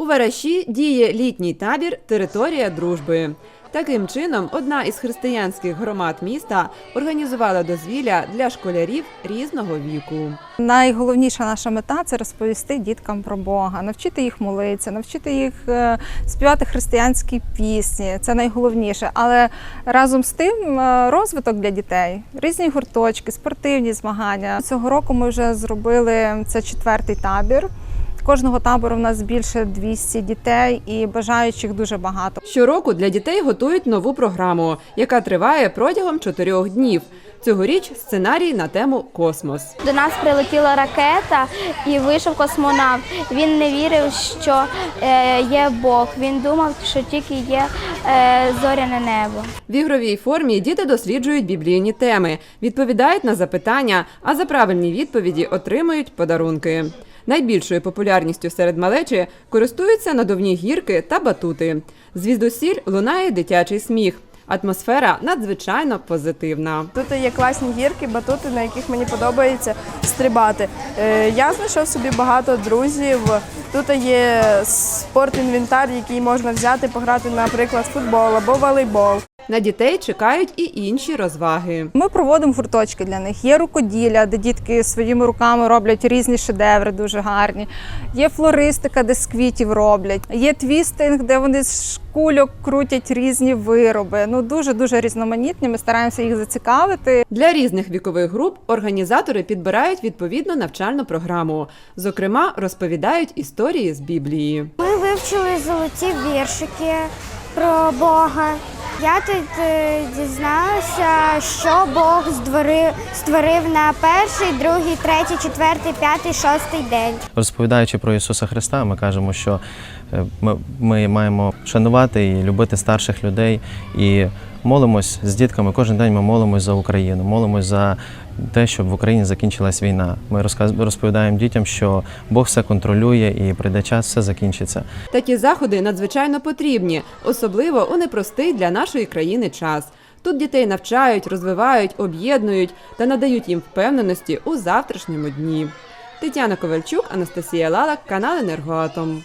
У Вараші діє літній табір Територія дружби. Таким чином, одна із християнських громад міста організувала дозвілля для школярів різного віку. Найголовніша наша мета це розповісти діткам про Бога, навчити їх молитися, навчити їх е, співати християнські пісні. Це найголовніше. Але разом з тим е, розвиток для дітей, різні гурточки, спортивні змагання. Цього року ми вже зробили це четвертий табір. Кожного табору в нас більше 200 дітей і бажаючих дуже багато. Щороку для дітей готують нову програму, яка триває протягом чотирьох днів. Цьогоріч сценарій на тему космос. До нас прилетіла ракета і вийшов космонавт. Він не вірив, що е, є Бог. Він думав, що тільки є е, зоряне небо. В ігровій формі діти досліджують біблійні теми, відповідають на запитання, а за правильні відповіді отримують подарунки. Найбільшою популярністю серед малечі користуються надувні гірки та батути. Звіздосіль лунає дитячий сміх. Атмосфера надзвичайно позитивна. Тут є класні гірки, батути, на яких мені подобається стрибати. Е, Я знайшов собі багато друзів. Тут є спорт-інвентар, який можна взяти, пограти, наприклад, футбол або волейбол. На дітей чекають і інші розваги. Ми проводимо гурточки для них. Є рукоділля, де дітки своїми руками роблять різні шедеври, дуже гарні. Є флористика, де з квітів роблять. Є твістинг, де вони з шкульок крутять різні вироби. Ну дуже дуже різноманітні. Ми стараємося їх зацікавити. Для різних вікових груп організатори підбирають відповідну навчальну програму. Зокрема, розповідають історії з Біблії. Ми вивчили золоті віршики про Бога. Я тут дізналася, що Бог створив, створив на перший, другий, третій, четвертий, п'ятий, шостий день. Розповідаючи про Ісуса Христа, ми кажемо, що е, ми, ми маємо шанувати і любити старших людей і молимось з дітками. Кожен день ми молимось за Україну, молимось за те, щоб в Україні закінчилась війна. Ми розказ- розповідаємо дітям, що Бог все контролює і прийде час, все закінчиться. Такі заходи надзвичайно потрібні, особливо у непростий для нашої країни час. Тут дітей навчають, розвивають, об'єднують та надають їм впевненості у завтрашньому дні. Тетяна Ковальчук, Анастасія Лалак, канал Енергоатом.